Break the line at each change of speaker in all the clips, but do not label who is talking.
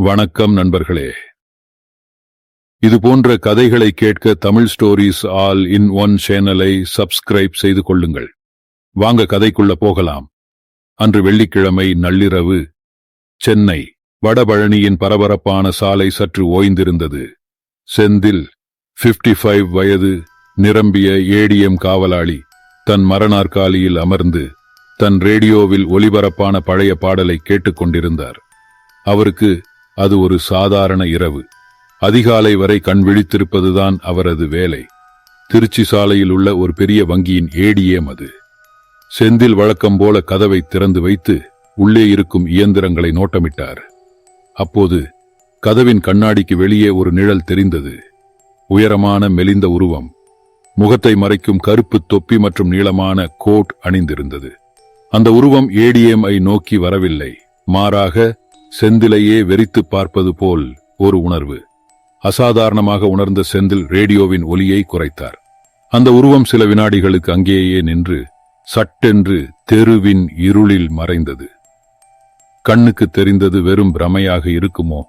வணக்கம் நண்பர்களே. இது போன்ற கதைகளை கேட்க Tamil stories all in one சேனலை சப்ஸ்கிரைப் செய்து கொள்ளுங்கள். வாங்க கதைக்குள்ள போகலாம். அன்று வெள்ளிக்கிழமை நள்ளிரவு சென்னை வடபழனியின் பரபரப்பான சாலை சற்று ஓய்ந்திருந்தது. செந்தில் 55 ஃபைவ் வயது நிரம்பிய ஏடிஎம் காவலாளி தன் மரநாற்காலியில் அமர்ந்து தன் ரேடியோவில் ஒலிபரப்பான பழைய பாடலை கேட்டுக்கொண்டிருந்தார் அவருக்கு அது ஒரு சாதாரண இரவு. அதிகாலை வரை கண் விழித்திருப்பதுதான் அவரது வேலை. திருச்சி சாலையில் உள்ள ஒரு பெரிய வங்கியின் ஏடிஎம் அது. செந்தில் வழக்கம் போல கதவை திறந்து வைத்து உள்ளே இருக்கும் இயந்திரங்களை நோட்டமிட்டார். அப்போது கதவின் கண்ணாடிக்கு வெளியே ஒரு நிழல் தெரிந்தது. உயரமான மெலிந்த உருவம். முகத்தை மறைக்கும் கருப்பு தொப்பி மற்றும் நீளமான கோட் அணிந்திருந்தது. அந்த உருவம் ஏடிஎம் ஐ நோக்கி வரவில்லை. மாறாக செந்திலையே வெறித்து பார்ப்பது போல் ஒரு உணர்வு. அசாதாரணமாக உணர்ந்த செந்தில் ரேடியோவின் ஒலியை குறைத்தார். அந்த உருவம் சில வினாடிகளுக்கு அங்கேயே நின்று சட்டென்று தெருவின் இருளில் மறைந்தது. கண்ணுக்கு தெரிந்தது வெறும் பிரமையாக இருக்குமோ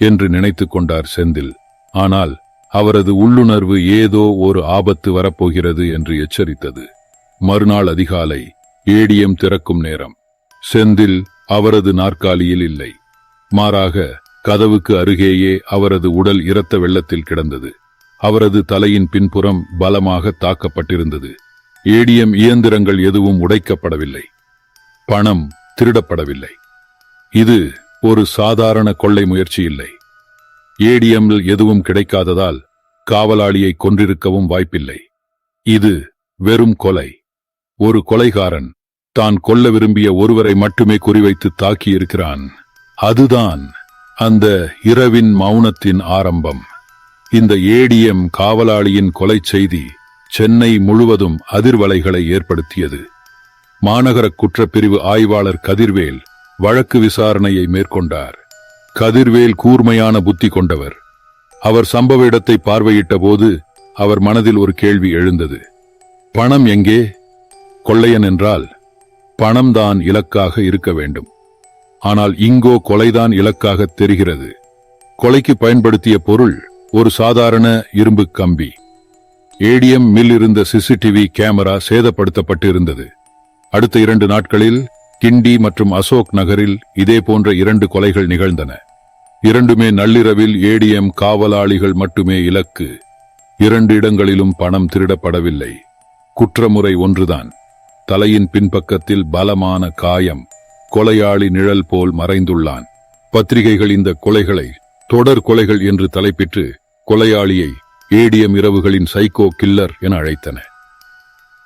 என்று நினைத்து கொண்டார் செந்தில். ஆனால் அவரது உள்ளுணர்வு ஏதோ ஒரு ஆபத்து வரப்போகிறது என்று எச்சரித்தது. மறுநாள் அதிகாலை ஏடிஎம் திறக்கும் நேரம். செந்தில் அவரது நாற்காலியில் இல்லை. மாறாக கதவுக்கு அருகேயே அவரது உடல் இரத்த வெள்ளத்தில் கிடந்தது. அவரது தலையின் பின்புறம் பலமாக தாக்கப்பட்டிருந்தது. ஏடிஎம் இயந்திரங்கள் எதுவும் உடைக்கப்படவில்லை. பணம் திருடப்படவில்லை. இது ஒரு சாதாரண கொள்ளை முயற்சி இல்லை. ஏடிஎம்மில் எதுவும் கிடைக்காததால் காவலாளியை கொன்றிருக்கவும் வாய்ப்பில்லை. இது வெறும் கொலை. ஒரு கொலைகாரன் தான் கொல்ல விரும்பிய ஒருவரை மட்டுமே குறிவைத்து தாக்கியிருக்கிறான். அதுதான் அந்த இரவின் மௌனத்தின் ஆரம்பம். இந்த ஏடிஎம் காவலாளியின் கொலை செய்தி சென்னை முழுவதும் அதிர்வலைகளை ஏற்படுத்தியது. மாநகர குற்றப்பிரிவு ஆய்வாளர் கதிர்வேல் வழக்கு விசாரணையை மேற்கொண்டார். கதிர்வேல் கூர்மையான புத்தி கொண்டவர். அவர் சம்பவ இடத்தை பார்வையிட்ட போது அவர் மனதில் ஒரு கேள்வி எழுந்தது. பணம் எங்கே? கொள்ளையன் என்றால் பணம்தான் இலக்காக இருக்க வேண்டும். ஆனால் இங்கோ கொலைதான் இலக்காக தெரிகிறது. கொலைக்கு பயன்படுத்திய பொருள் ஒரு சாதாரண இரும்பு கம்பி. ஏடிஎம் மில் இருந்த சிசிடிவி கேமரா சேதப்படுத்தப்பட்டிருந்தது. அடுத்த இரண்டு நாட்களில் கிண்டி மற்றும் அசோக் நகரில் இதே போன்ற இரண்டு கொலைகள் நிகழ்ந்தன. இரண்டுமே நள்ளிரவில் ஏடிஎம் காவலாளிகள் மட்டுமே இலக்கு. இரண்டு இடங்களிலும் பணம் திருடப்படவில்லை. குற்றமுறை ஒன்றுதான். தலையின் பின்பக்கத்தில் பலமான காயம் கொலையாளி நிழல் போல் மறைந்துள்ளான். பத்திரிகைகள் இந்த கொலைகளை தொடர் கொலைகள் என்று தலைப்பிட்டு கொலையாளியை ஏடிஎம் இரவுகளின் சைக்கோ கில்லர் என அழைத்தன.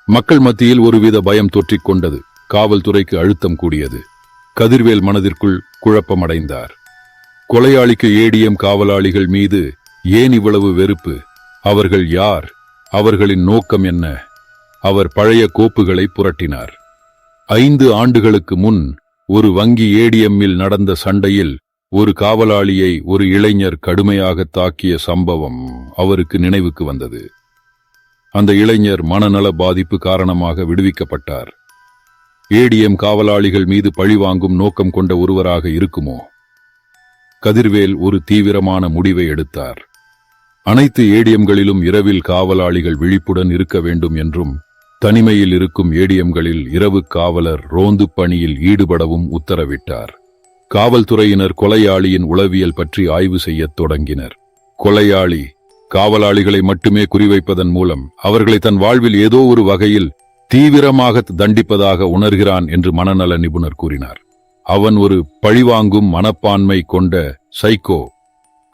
மக்கள் மத்தியில் ஒருவித பயம் தொற்றிக் கொண்டது. காவல்துறைக்கு அழுத்தம் கூடியது. கதிர்வேல் மனதிற்குள் குழப்பமடைந்தார். கொலையாளிக்கு ஏடிஎம் காவலாளிகள் மீது ஏன் இவ்வளவு வெறுப்பு? அவர்கள் யார்? அவர்களின் நோக்கம் என்ன? அவர் பழைய கோப்புகளை புரட்டினார். ஐந்து ஆண்டுகளுக்கு முன் ஒரு வங்கி ஏடிஎம்மில் நடந்த சண்டையில் ஒரு காவலாளியை ஒரு இளைஞர் கடுமையாக தாக்கிய சம்பவம் அவருக்கு நினைவுக்கு வந்தது. அந்த இளைஞர் மனநல பாதிப்பு காரணமாக விடுவிக்கப்பட்டார். ஏடிஎம் காவலாளிகள் மீது பழிவாங்கும் நோக்கம் கொண்ட ஒருவராக இருக்குமோ? கதிர்வேல் ஒரு தீவிரமான முடிவை எடுத்தார். அனைத்து ஏடிஎம்களிலும் இரவில் காவலாளிகள் விழிப்புடன் இருக்க வேண்டும் என்றும் தனிமையில் இருக்கும் ஏடிஎம்களில் இரவு காவலர் ரோந்து பணியில் ஈடுபடவும் உத்தரவிட்டார். காவல்துறையினர் கொலையாளியின் உளவியல் பற்றி ஆய்வு செய்யத் தொடங்கினர். கொலையாளி காவலாளிகளை மட்டுமே குறிவைப்பதன் மூலம் அவர்களை தன் வாழ்வில் ஏதோ ஒரு வகையில் தீவிரமாக தண்டிப்பதாக உணர்கிறான் என்று மனநல நிபுணர் கூறினார். அவன் ஒரு பழிவாங்கும் மனப்பான்மை கொண்ட சைக்கோ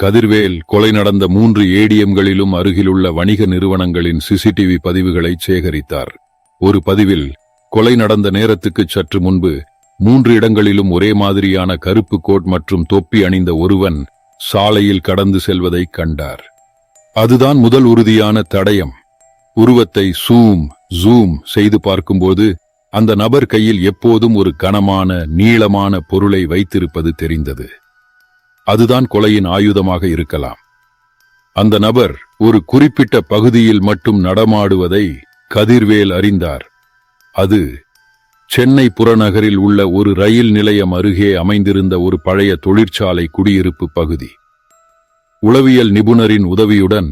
கதிர்வேல் கொலை நடந்த மூன்று ஏடிஎம்களிலும் அருகிலுள்ள வணிக நிறுவனங்களின் சிசிடிவி பதிவுகளை சேகரித்தார். ஒரு பதிவில் கொலை நடந்த நேரத்துக்கு சற்று முன்பு மூன்று இடங்களிலும் ஒரே மாதிரியான கருப்பு கோட் மற்றும் தொப்பி அணிந்த ஒருவன் சாலையில் கடந்து செல்வதை கண்டார். அதுதான் முதல் உறுதியான தடயம். உருவத்தை சூம் ஜூம் செய்து பார்க்கும்போது அந்த நபர் கையில் எப்போதும் ஒரு கனமான நீளமான பொருளை வைத்திருப்பது தெரிந்தது. அதுதான் கொலையின் ஆயுதமாக இருக்கலாம். அந்த நபர் ஒரு குறிப்பிட்ட பகுதியில் மட்டும் நடமாடுவதை கதிர்வேல் அறிந்தார். அது சென்னை புறநகரில் உள்ள ஒரு ரயில் நிலையம் அருகே அமைந்திருந்த ஒரு பழைய தொழிற்சாலை குடியிருப்பு பகுதி. உளவியல் நிபுணரின் உதவியுடன்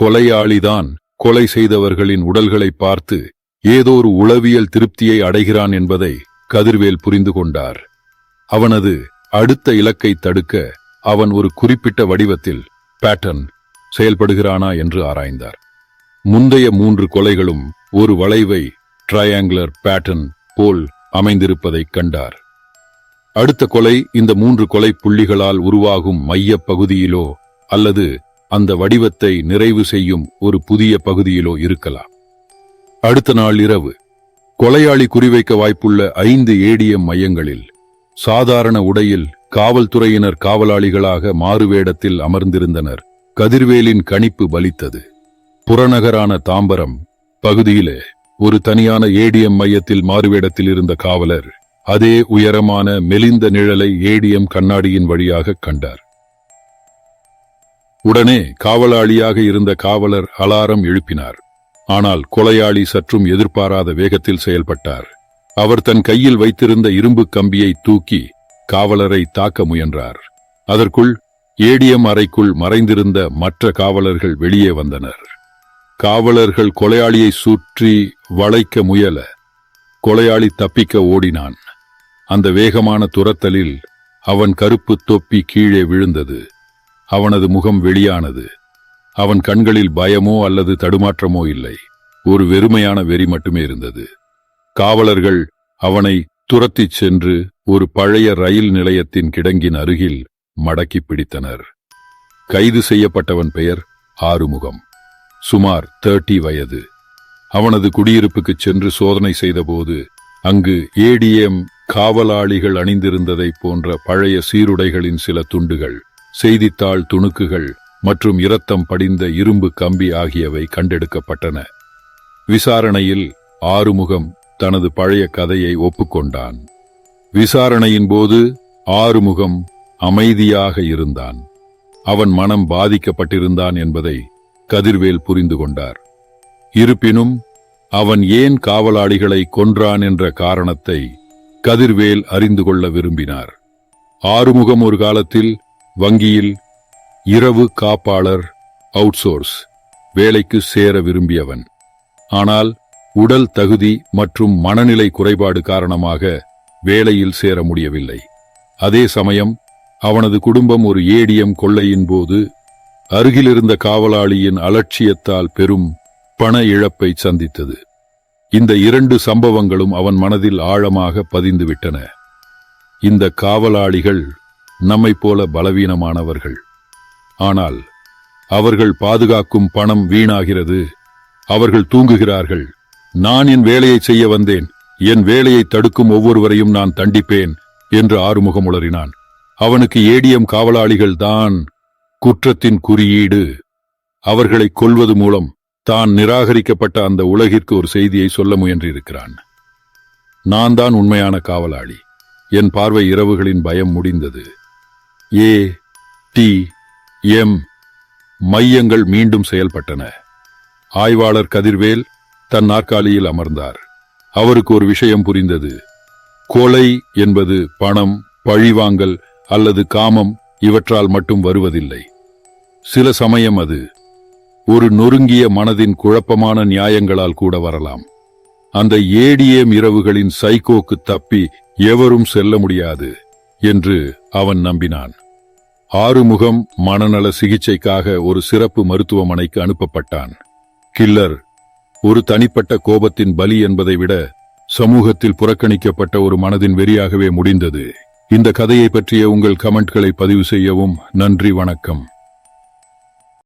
கொலையாளிதான் கொலை செய்தவர்களின் உடல்களை பார்த்து ஏதோ ஒரு உளவியல் திருப்தியை அடைகிறான் என்பதை கதிர்வேல் புரிந்து கொண்டார். அவனது அடுத்த இலக்கை தடுக்க அவன் ஒரு குறிப்பிட்ட வடிவத்தில் பேட்டர்ன் செயல்படுகிறானா என்று ஆராய்ந்தார். முந்தைய மூன்று கொலைகளும் ஒரு வளைவை ட்ரையாங்குலர் பேட்டர்ன் போல் அமைந்திருப்பதைக் கண்டார். அடுத்த கொலை இந்த மூன்று கொலை புள்ளிகளால் உருவாகும் மையப் பகுதியிலோ அல்லது அந்த வடிவத்தை நிறைவு செய்யும் ஒரு புதிய பகுதியிலோ இருக்கலாம். அடுத்த நாள் இரவு கொலையாளி குறிவைக்க வாய்ப்புள்ள ஐந்து ஏடிஎம் மையங்களில் சாதாரண உடையில் காவல்துறையினர் காவலாளிகளாக மாறுவேடத்தில் அமர்ந்திருந்தனர். கதிர்வேலின் கணிப்பு பலித்தது புறநகரான தாம்பரம் பகுதியிலே ஒரு தனியான ஏடிஎம் மையத்தில் மாறுவேடத்தில் இருந்த காவலர் அதே உயரமான மெலிந்த நிழலை ஏடிஎம் கண்ணாடியின் வழியாக கண்டார். உடனே காவலாளியாக இருந்த காவலர் அலாரம் எழுப்பினார். ஆனால் கொலையாளி சற்றும் எதிர்பாராத வேகத்தில் செயல்பட்டார். அவர் தன் கையில் வைத்திருந்த இரும்பு கம்பியை தூக்கி காவலரை தாக்க முயன்றார். அதற்குள் ஏடிஎம் அறைக்குள் மறைந்திருந்த மற்ற காவலர்கள் வெளியே வந்தனர். காவலர்கள் கொலையாளியை சுற்றி வளைக்க முயல கொலையாளி தப்பிக்க ஓடினான். அந்த வேகமான துரத்தலில் அவன் கருப்பு தொப்பி கீழே விழுந்தது. அவனது முகம் வெளியானது. அவன் கண்களில் பயமோ அல்லது தடுமாற்றமோ இல்லை. ஒரு வெறுமையான வெறி மட்டுமே இருந்தது. காவலர்கள் அவனை துரத்திச் சென்று ஒரு பழைய ரயில் நிலையத்தின் கிடங்கின் அருகில் மடக்கி பிடித்தனர். கைது செய்யப்பட்டவன் பெயர் ஆறுமுகம். சுமார் தேர்ட்டி வயது. அவனது குடியிருப்புக்குச் சென்று சோதனை செய்தபோது அங்கு ஏடிஎம் காவலாளிகள் அணிந்திருந்ததைப் போன்ற பழைய சீருடைகளின் சில துண்டுகள் செய்தித்தாள் துணுக்குகள் மற்றும் இரத்தம் படிந்த இரும்பு கம்பி ஆகியவை கண்டெடுக்கப்பட்டன. விசாரணையில் ஆறுமுகம் தனது பழைய கதையை ஒப்புக்கொண்டான். விசாரணையின் போது ஆறுமுகம் அமைதியாக இருந்தான். அவன் மனம் பாதிக்கப்பட்டிருந்தான் என்பதை கதிர்வேல் புரிந்து கொண்டார். இருப்பினும் அவன் ஏன் காவலாளிகளை கொன்றான் என்ற காரணத்தை கதிர்வேல் அறிந்து கொள்ள விரும்பினார். ஆறுமுகம் ஒரு காலத்தில் வங்கியில் இரவு காப்பாளர் அவுட்சோர்ஸ் வேலைக்கு சேர விரும்பியவன். ஆனால் உடல் தகுதி மற்றும் மனநிலை குறைபாடு காரணமாக வேலையில் சேர முடியவில்லை. அதே சமயம் அவனது குடும்பம் ஒரு ஏடிஎம் கொள்ளையின் போது அருகிலிருந்த காவலாளியின் அலட்சியத்தால் பெரும் பண இழப்பை சந்தித்தது. இந்த இரண்டு சம்பவங்களும் அவன் மனதில் ஆழமாக பதிந்துவிட்டன. இந்த காவலாளிகள் நம்மைப் போல பலவீனமானவர்கள். ஆனால் அவர்கள் பாதுகாக்கும் பணம் வீணாகிறது. அவர்கள் தூங்குகிறார்கள். நான் என் வேலையை செய்ய வந்தேன். என் வேலையை தடுக்கும் ஒவ்வொருவரையும் நான் தண்டிப்பேன் என்று ஆறுமுகம் உளறினான். அவனுக்கு ஏடிஎம் காவலாளிகள் தான் குற்றத்தின் குறியீடு. அவர்களை கொல்வது மூலம் தான் நிராகரிக்கப்பட்ட அந்த உலகிற்கு ஒரு செய்தியை சொல்ல முயன்றிருக்கிறான். நான் தான் உண்மையான காவலாளி. என் பார்வை இரவுகளின் பயம் முடிந்தது. ஏ டி எம் மையங்கள் மீண்டும் செயல்பட்டன. ஆய்வாளர் கதிர்வேல் தன் நாற்காலியில் அமர்ந்தார். அவருக்கு ஒரு விஷயம் புரிந்தது. கொலை என்பது பணம் பழிவாங்கல் அல்லது காமம் இவற்றால் மட்டும் வருவதில்லை. சில சமயம் அது ஒரு நொறுங்கிய மனதின் குழப்பமான நியாயங்களால் கூட வரலாம். அந்த ஏடிஎம் இரவுகளின் சைக்கோக்கு தப்பி எவரும் செல்ல முடியாது என்று அவன் நம்பினான். ஆறுமுகம் மனநல சிகிச்சைக்காக ஒரு சிறப்பு மருத்துவமனைக்கு அனுப்பப்பட்டான். கில்லர் ஒரு தனிப்பட்ட கோபத்தின் பலி என்பதை விட சமூகத்தில் புறக்கணிக்கப்பட்ட ஒரு மனதின் வெறியாகவே முடிந்தது. இந்த கதையை பற்றிய உங்கள் கமெண்ட்களை பதிவு செய்யவும் நன்றி வணக்கம்.